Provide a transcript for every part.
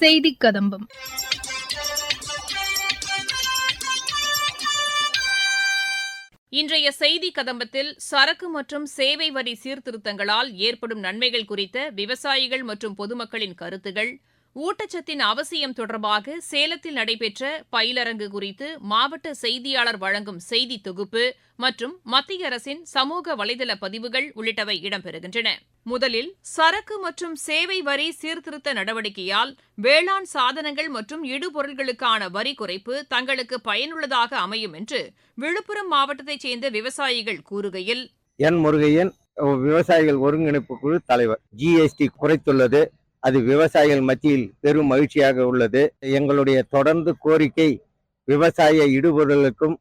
செய்தி கதம்பம். இன்றைய செய்தி கதம்பத்தில் சரக்கு மற்றும் சேவை வரி சீர்திருத்தங்களால் ஏற்படும் நன்மைகள் குறித்த விவசாயிகள் மற்றும் பொதுமக்களின் கருத்துகள் ஊட்டச்சத்தின் அவசியம் தொடர்பாக சேலத்தில் நடைபெற்ற பயிலரங்கு குறித்து மாவட்ட செய்தியாளர் வழங்கும் செய்தி தொகுப்பு மற்றும் மத்திய அரசின் சமூக வலைதள பதிவுகள் உள்ளிட்டவை இடம்பெறுகின்றன. முதலில் சரக்கு மற்றும் சேவை வரி சீர்திருத்த நடவடிக்கையால் வேளாண் சாதனங்கள் மற்றும் இடுபொருள்களுக்கான வரி குறைப்பு தங்களுக்கு பயனுள்ளதாக அமையும் என்று விழுப்புரம் மாவட்டத்தைச் சேர்ந்த விவசாயிகள் கூறுகையில் என் முருகையன் விவசாயிகள் ஒருங்கிணைப்பு குழு தலைவர் ஜிஎஸ்டி குறைத்துள்ளது. அது விவசாயிகள் மத்தியில் பெரும் மகிழ்ச்சியாக உள்ளது. எங்களுடைய தொடர்ந்து கோரிக்கை விவசாய இடுபொருளுக்கும்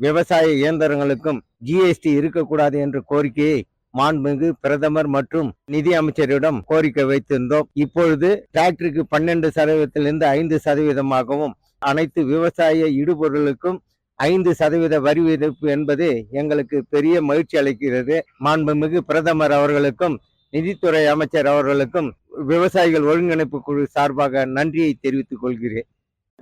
விவசாய இயந்திரங்களுக்கும் ஜிஎஸ்டி இருக்கக்கூடாது என்ற கோரிக்கையை மாண்புமிகு பிரதமர் மற்றும் நிதி அமைச்சரிடம் கோரிக்கை வைத்திருந்தோம். இப்பொழுது டிராக்டருக்கு பன்னெண்டு சதவீதத்திலிருந்து ஐந்து சதவீதமாகவும் அனைத்து விவசாய இடுபொருளுக்கும் ஐந்து சதவீத வரி விதிப்பு என்பது எங்களுக்கு பெரிய மகிழ்ச்சி அளிக்கிறது. மாண்புமிகு பிரதமர் அவர்களுக்கும் நிதித்துறை அமைச்சர் அவர்களுக்கும் விவசாயிகள் ஒருங்கிணைப்பு குழு சார்பாக நன்றியை தெரிவித்துக் கொள்கிறேன்.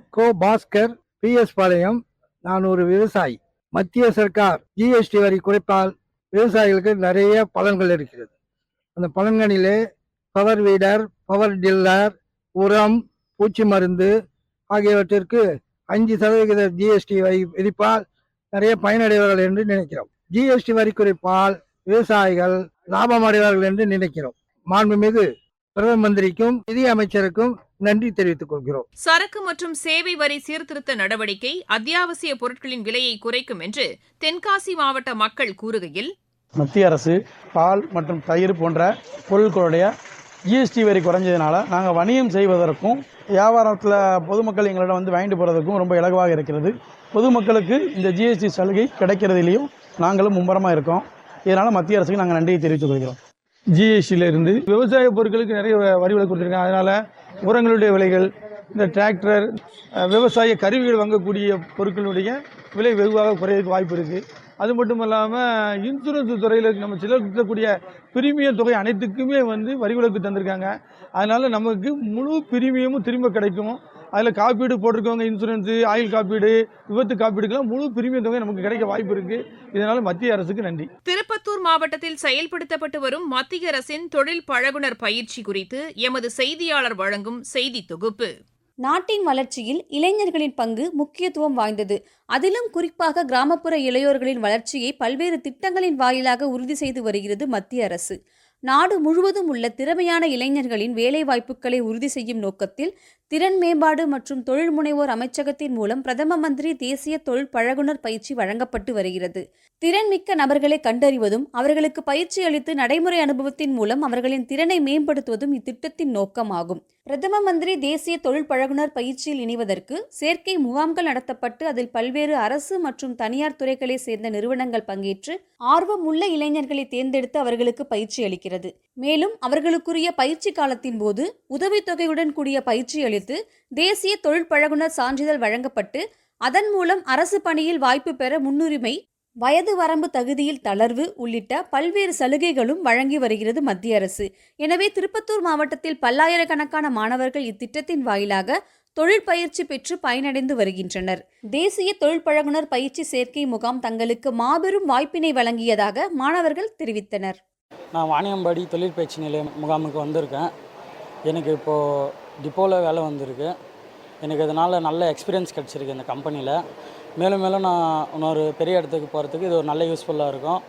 கோ பாஸ்கர் பி எஸ் பாளையம் நான் ஒரு விவசாயி. மத்திய சர்க்கார் ஜிஎஸ்டி வரி குறைப்பால் விவசாயிகளுக்கு நிறைய பலன்கள் இருக்கிறது. அந்த பலன்களிலே பவர் வீடர் பவர் டில்லர் உரம் பூச்சி மருந்து ஆகியவற்றிற்கு அஞ்சு சதவிகித ஜிஎஸ்டி வரி விதிப்பால் நிறைய பயனடைவார்கள் என்று நினைக்கிறோம். ஜிஎஸ்டி வரி குறைப்பால் விவசாயிகள் லாபம் அடைவார்கள் என்று நினைக்கிறோம். மாண்புமிகு பிரதம மந்திரிக்கும் நிதி அமைச்சருக்கும் நன்றி தெரிவித்துக் கொள்கிறோம். சரக்கு மற்றும் சேவை வரி சீர்திருத்த நடவடிக்கை அத்தியாவசிய பொருட்களின் விலையை குறைக்கும் என்று தென்காசி மாவட்ட மக்கள் கூறுகையில் மத்திய அரசு பால் மற்றும் தயிர் போன்ற பொருட்களுடைய ஜிஎஸ்டி வரி குறைஞ்சதுனால நாங்கள் வணிகம் செய்வதற்கும் வியாபாரத்தில் பொதுமக்கள் எங்களிடம் வந்து வாங்கிட்டு போகிறதுக்கும் ரொம்ப இலகுவாக இருக்கிறது. பொதுமக்களுக்கு இந்த ஜிஎஸ்டி சலுகை கிடைக்கிறதுலையும் நாங்களும் மும்முரமாக இருக்கோம். இதனால் மத்திய அரசுக்கு நாங்கள் நன்றியை தெரிவித்துக் கொள்கிறோம். ஜிஎஸ்டியிலிருந்து விவசாய பொருட்களுக்கு நிறைய வரி விலை கொடுத்துருக்காங்க. அதனால் உரங்களுடைய விலைகள் இந்த டிராக்டர் விவசாய கருவிகள் வாங்கக்கூடிய பொருட்களுடைய விலை வெகுவாக குறையறதுக்கு வாய்ப்பு இருக்குது அது மட்டும் இல்லாமல் இன்சூரன்ஸ் துறையில் நம்ம செலுத்தக்கூடிய பிரீமியம் தொகை அனைத்துக்குமே வந்து வரி விலக்கு தந்திருக்காங்க. அதனால் நமக்கு முழு பிரீமியமும் திரும்ப கிடைக்கும். அதில் காப்பீடு போட்டிருக்கவங்க இன்சூரன்ஸு ஆயில் காப்பீடு விபத்து காப்பீடுக்கெல்லாம் முழு பிரீமியம் தொகை நமக்கு கிடைக்க வாய்ப்பு இருக்குது இதனால் மத்திய அரசுக்கு நன்றி. திருப்பத்தூர் மாவட்டத்தில் செயல்படுத்தப்பட்டு வரும் மத்திய அரசின் தொழில் பழகுனர் பயிற்சி குறித்து எமது செய்தியாளர் வழங்கும் செய்தி தொகுப்பு. நாட்டின் வளர்ச்சியில் இளைஞர்களின் பங்கு முக்கியத்துவம் வாய்ந்தது. அதிலும் குறிப்பாக கிராமப்புற இளையோர்களின் வளர்ச்சியை பல்வேறு திட்டங்களின் வாயிலாக உறுதி செய்து வருகிறது மத்திய அரசு. நாடு முழுவதும் உள்ள திறமையான இளைஞர்களின் வேலைவாய்ப்புகளை உறுதி செய்யும் நோக்கத்தில் திறன் மேம்பாடு மற்றும் தொழில் முனைவோர் அமைச்சகத்தின் மூலம் பிரதம மந்திரி தேசிய தொழில் பழகுனர் பயிற்சி வழங்கப்பட்டு வருகிறது. திறன்மிக்க நபர்களை கண்டறிவதும் அவர்களுக்கு பயிற்சி அளித்து நடைமுறை அனுபவத்தின் மூலம் அவர்களின் திறனை மேம்படுத்துவதும் இத்திட்டத்தின் நோக்கமாகும். பிரதம மந்திரி தேசிய தொழில் பழகுனர் பயிற்சியில் இணைவதற்கு சேர்க்கை முகாம்கள் நடத்தப்பட்டு அதில் பல்வேறு அரசு மற்றும் தனியார் துறைகளை சேர்ந்த நிறுவனங்கள் பங்கேற்று ஆர்வம் உள்ள இளைஞர்களை தேர்ந்தெடுத்து அவர்களுக்கு பயிற்சி அளிக்கிறது. மேலும் அவர்களுக்குரிய பயிற்சி காலத்தின் போது உதவித்தொகையுடன் கூடிய பயிற்சி அளித்து தேசிய தொழில் பழகுனர் சான்றிதழ் வழங்கப்பட்டு அதன் மூலம் அரசு பணியில் வாய்ப்பு பெற முன்னுரிமை வயது வரம்பு தகுதியில் தளர்வு உள்ளிட்ட பல்வேறு சலுகைகளும் வழங்கி வருகிறது மத்திய அரசு. எனவே திருப்பத்தூர் மாவட்டத்தில் பல்லாயிரக்கணக்கான மாணவர்கள் இத்திட்டத்தின் வாயிலாக தொழில் பயிற்சி பெற்று பயனடைந்து வருகின்றனர். தேசிய தொழில் பழகுனர் பயிற்சி சேர்க்கை முகாம் தங்களுக்கு மாபெரும் வாய்ப்பினை வழங்கியதாக மாணவர்கள் தெரிவித்தனர். நான் வாணியம்பாடி தொழிற்பயிற்சி நிலையம் முகாமுக்கு வந்திருக்கேன். எனக்கு இப்போது டிப்போவில் வேலை வந்திருக்கு. எனக்கு அதனால் நல்ல எக்ஸ்பீரியன்ஸ் கிடச்சிருக்கு இந்த கம்பெனியில் மேலும் மேலும் நான் இன்னொரு பெரிய இடத்துக்கு போகிறதுக்கு இது ஒரு நல்ல யூஸ்ஃபுல்லாக இருக்கும்.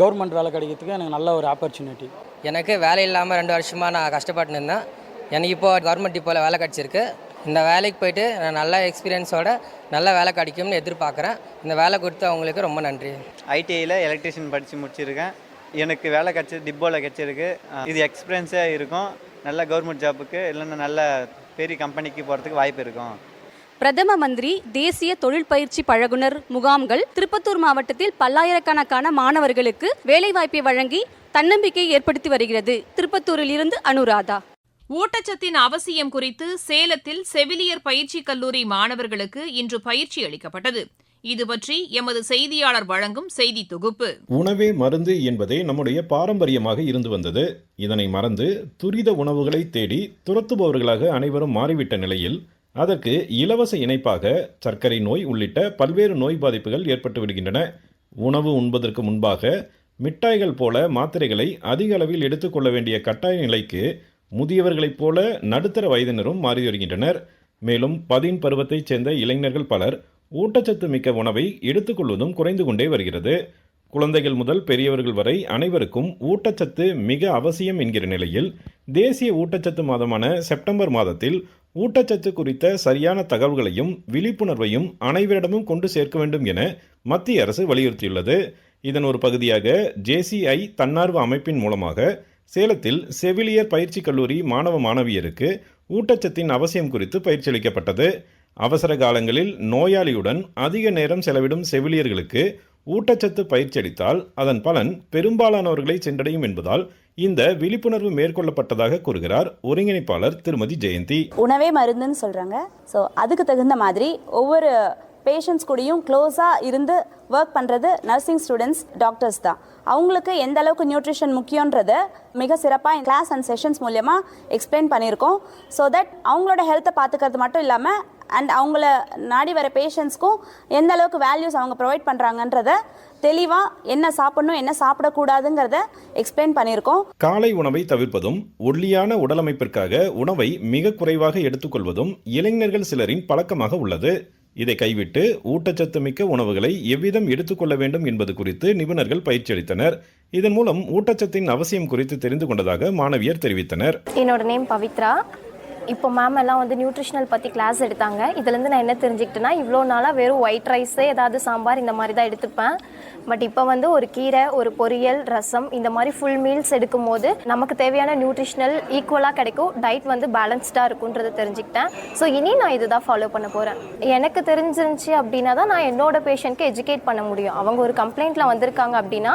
கவர்மெண்ட் வேலை கிடைக்கிறதுக்கு எனக்கு நல்ல ஒரு ஆப்பர்ச்சுனிட்டி எனக்கு வேலை இல்லாமல் ரெண்டு வருஷமாக நான் கஷ்டப்பட்டு இருந்தேன் எனக்கு இப்போ கவர்மெண்ட் டிப்போவில் வேலை கிடச்சிருக்கு. இந்த வேலைக்கு போயிட்டு நான் நல்ல எக்ஸ்பீரியன்ஸோட நல்ல வேலை கிடைக்கும்னு எதிர்பார்க்குறேன். இந்த வேலை கொடுத்து அவங்களுக்கு ரொம்ப நன்றி. ஐடிஐயில் எலக்ட்ரிஷியன் படித்து முடிச்சிருக்கேன். எனக்கு வேலை கிடச்சது டிப்போவில் கிடச்சிருக்கு. இது எக்ஸ்பீரியன்ஸாக இருக்கும். நல்ல கவர்மெண்ட் ஜாப்புக்கு இல்லைன்னா நல்ல பெரிய கம்பெனிக்கு போகிறதுக்கு வாய்ப்பு இருக்கும். பிரதம மந்திரி தேசிய தொழில் பயிற்சி பழகுனர் முகாம்கள் திருப்பத்தூர் மாவட்டத்தில் பல்லாயிரக்கணக்கான மாணவர்களுக்கு வேலைவாய்ப்பை வழங்கி தன்னம்பிக்கையை ஏற்படுத்தி வருகிறது. திருப்பத்தூரில் இருந்து அனுராதா. ஊட்டச்சத்தின் அவசியம் குறித்து சேலத்தில் செவிலியர் பயிற்சி கல்லூரி மாணவர்களுக்கு இன்று பயிற்சி அளிக்கப்பட்டது. இது பற்றி எமது செய்தியாளர் வழங்கும் செய்தி தொகுப்பு. உணவே மருந்து என்பதே நம்முடைய பாரம்பரியமாக இருந்து வந்தது. இதனை மறந்து துரித உணவுகளை தேடி துரத்துபவர்களாக அனைவரும் மாறிவிட்ட நிலையில் அதற்கு இலவச இணைப்பாக சர்க்கரை நோய் உள்ளிட்ட பல்வேறு நோய் பாதிப்புகள் ஏற்பட்டு விடுகின்றன. உணவு உண்பதற்கு முன்பாக மிட்டாய்கள் போல மாத்திரைகளை அதிக அளவில் எடுத்துக்கொள்ள வேண்டிய கட்டாய நிலைக்கு முதியவர்களைப் போல நடுத்தர வயதினரும் மாறி வருகின்றனர். மேலும் பதின் பருவத்தைச் சேர்ந்த இளைஞர்கள் பலர் ஊட்டச்சத்து மிக்க உணவை எடுத்துக்கொள்வதும் குறைந்து கொண்டே வருகிறது. குழந்தைகள் முதல் பெரியவர்கள் வரை அனைவருக்கும் ஊட்டச்சத்து மிக அவசியம் என்கிற நிலையில் தேசிய ஊட்டச்சத்து மாதமான செப்டம்பர் மாதத்தில் ஊட்டச்சத்து குறித்த சரியான தகவல்களையும் விழிப்புணர்வையும் அனைவரிடமும் கொண்டு சேர்க்க வேண்டும் என மத்திய அரசு வலியுறுத்தியுள்ளது. இதன் ஒரு பகுதியாக ஜேசிஐ தன்னார்வ அமைப்பின் மூலமாக சேலத்தில் செவிலியர் பயிற்சி கல்லூரி மாணவ மாணவியருக்கு ஊட்டச்சத்தின் அவசியம் குறித்து பயிற்சி அளிக்கப்பட்டது அவசர காலங்களில் நோயாளியுடன் அதிக நேரம் செலவிடும் செவிலியர்களுக்கு ஊட்டச்சத்து பயிற்சி அளித்தால் அதன் பலன் பெரும்பாலானவர்களை சென்றடையும் என்பதால் இந்த விழிப்புணர்வு மேற்கொள்ளப்பட்டதாக கூறுகிறார் ஒருங்கிணைப்பாளர் திருமதி ஜெயந்தி. உணவே மருந்துன்னு சொல்கிறாங்க ஸோ அதுக்கு தகுந்த மாதிரி ஒவ்வொரு பேஷண்ட்ஸ் கூடயும் க்ளோஸாக இருந்து ஒர்க் பண்ணுறது நர்சிங் ஸ்டூடெண்ட்ஸ் டாக்டர்ஸ் தான். அவங்களுக்கு எந்த அளவுக்கு நியூட்ரிஷன் முக்கியன்றத மிக சிறப்பாக கிளாஸ் அண்ட் செஷன்ஸ் மூலயமா எக்ஸ்பிளைன் பண்ணியிருக்கோம். ஸோ தட் அவங்களோட ஹெல்த்தை பார்த்துக்கிறது மட்டும் இல்லாமல் அண்ட் அவங்கள நாடி வர பேஷண்ட்ஸ்க்கும் எந்த அளவுக்கு வேல்யூஸ் அவங்க ப்ரொவைட் பண்ணுறாங்கன்றத தெளிவாக என்ன சாப்பிடணும் என்ன சாப்பிடக்கூடாதுங்கிறத எக்ஸ்பிளைன் பண்ணியிருக்கோம். காலை உணவை தவிர்ப்பதும் ஒல்லியான உடலமைப்பிற்காக உணவை மிக குறைவாக எடுத்துக்கொள்வதும் இளைஞர்கள் சிலரின் பழக்கமாக உள்ளது. இதை கைவிட்டு ஊட்டச்சத்து மிக்க உணவுகளை எவ்விதம் எடுத்துக்கொள்ள வேண்டும் என்பது குறித்து நிபுணர்கள் பயிற்சி அளித்தனர். இதன் மூலம் ஊட்டச்சத்தின் அவசியம் குறித்து தெரிந்து கொண்டதாக மாணவியர் தெரிவித்தனர். என்னோட நேம் பவித்ரா. இப்போ மேம் எல்லாம் வந்து நியூட்ரிஷனல் பற்றி கிளாஸ் எடுத்தாங்க. இதுலேருந்து நான் என்ன தெரிஞ்சுக்கிட்டேன்னா இவ்வளோ நாளாக வெறும் ஒயிட் ரைஸு ஏதாவது சாம்பார் இந்த மாதிரி தான் எடுத்துப்பேன். பட் இப்போ வந்து ஒரு கீரை ஒரு பொரியல் ரசம் இந்த மாதிரி ஃபுல் மீல்ஸ் எடுக்கும்போது நமக்கு தேவையான நியூட்ரிஷனல் ஈக்குவலாக கிடைக்கும். டயட் வந்து பேலன்ஸ்டாக இருக்குன்றதை தெரிஞ்சுக்கிட்டேன். ஸோ இனி நான் இதுதான் ஃபாலோ பண்ண போகிறேன் எனக்கு தெரிஞ்சிருந்துச்சு அப்படின்னா தான் நான் என்னோட பேஷண்ட்க்கு எஜுகேட் பண்ண முடியும். அவங்க ஒரு கம்ப்ளைண்ட்டில் வந்திருக்காங்க அப்படின்னா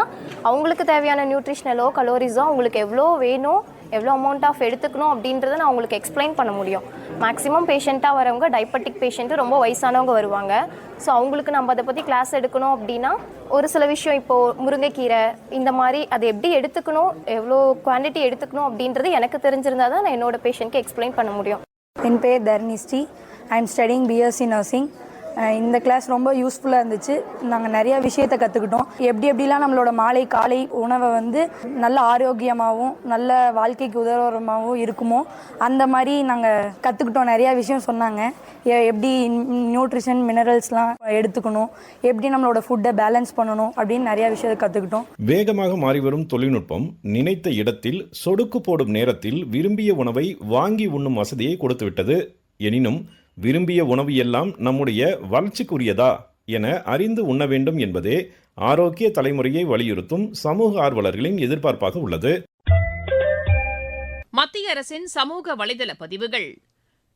அவங்களுக்கு தேவையான நியூட்ரிஷனலோ கலோரிஸோ அவங்களுக்கு எவ்வளோ வேணும் எவ்வளோ அமௌண்ட் ஆஃப் எடுத்துக்கணும் அப்படின்றத நான் உங்களுக்கு எக்ஸ்பிளைன் பண்ண முடியும். மேக்ஸிமம் பேஷண்ட்டாக வரவங்க டைபட்டிக் பேஷண்ட்டு ரொம்ப வயசானவங்க வருவாங்க. ஸோ அவங்களுக்கு நம்ம அதை பற்றி கிளாஸ் எடுக்கணும் அப்படின்னா ஒரு சில விஷயம் இப்போது முருங்கைக்கீரை இந்த மாதிரி அதை எப்படி எடுத்துக்கணும் எவ்வளோ குவான்டிட்டி எடுத்துக்கணும் அப்படின்றது எனக்கு தெரிஞ்சிருந்தா தான் நான் என்னோட பேஷண்ட்க்கு எக்ஸ்பிளைன் பண்ண முடியும். என் பேர் Dharnishree I am studying BSc nursing இந்த கிளாஸ் ரொம்ப யூஸ்ஃபுல்லாக இருந்துச்சு. நாங்கள் நிறையா விஷயத்தை கற்றுக்கிட்டோம் எப்படி எப்படிலாம் நம்மளோட மாலை காலை உணவை வந்து நல்ல ஆரோக்கியமாகவும் நல்ல வாழ்க்கைக்கு உதவுறமாகவும் இருக்குமோ அந்த மாதிரி நாங்கள் கற்றுக்கிட்டோம் நிறையா விஷயம் சொன்னாங்க. எப்படி நியூட்ரிஷன் மினரல்ஸ்லாம் எடுத்துக்கணும். எப்படி நம்மளோட ஃபுட்டை பேலன்ஸ் பண்ணணும் அப்படின்னு நிறையா விஷயத்தை கற்றுக்கிட்டோம் வேகமாக மாறிவரும் தொழில்நுட்பம் நினைத்த இடத்தில் சொடுக்கு போடும் நேரத்தில் விரும்பிய உணவை வாங்கி உண்ணும் வசதியை கொடுத்துவிட்டது. எனினும் விரும்பிய உணவு எல்லாம் நம்முடைய வளர்ச்சிக்குரியதா என அறிந்து உண்ண வேண்டும் என்பதே ஆரோக்கிய தலைமுறையை வலியுறுத்தும் சமூக ஆர்வலர்களின் எதிர்பார்ப்பாக உள்ளது. மத்திய அரசின் சமூக வலைதள பதிவுகள்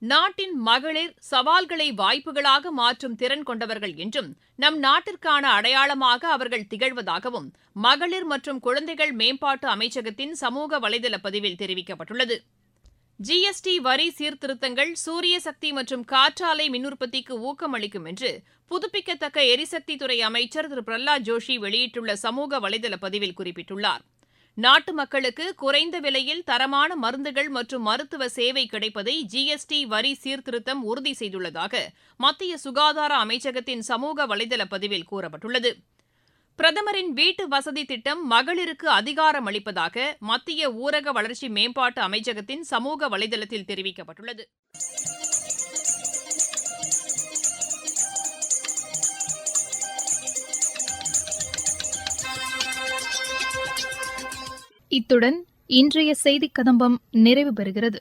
நாட்டின் மகளிர் சவால்களை வாய்ப்புகளாக மாற்றும் திறன் கொண்டவர்கள் என்றும் நம் நாட்டிற்கான அடையாளமாக அவர்கள் திகழ்வதாகவும் மகளிர் மற்றும் குழந்தைகள் மேம்பாட்டு அமைச்சகத்தின் சமூக வலைதள பதிவில் தெரிவிக்கப்பட்டுள்ளது. ஜிஎஸ்டி வரி சீர்திருத்தங்கள் சூரிய சக்தி மற்றும் காற்றாலை மின் உற்பத்திக்கு ஊக்கமளிக்கும் என்று புதுப்பிக்கத்தக்க எரிசக்தித்துறை அமைச்சர் திரு. பிரஹ்லாத் ஜோஷி வெளியிட்டுள்ள சமூக வலைதள பதிவில் குறிப்பிட்டுள்ளார். நாட்டு மக்களுக்கு குறைந்த விலையில் தரமான மருந்துகள் மற்றும் மருத்துவ சேவை கிடைப்பதை ஜிஎஸ்டி வரி சீர்திருத்தம் உறுதி செய்துள்ளதாக மத்திய சுகாதார அமைச்சகத்தின் சமூக வலைதள பதிவில் கூறப்பட்டுள்ளது. பிரதமரின் வீட்டு வசதி திட்டம் மகளிருக்கு அதிகாரம் அளிப்பதாக மத்திய ஊரக வளர்ச்சி மேம்பாட்டு அமைச்சகத்தின் சமூக வலைதளத்தில் தெரிவிக்கப்பட்டுள்ளது. இத்துடன் இன்றைய செய்திக் கதம்பம் நிறைவு பெறுகிறது.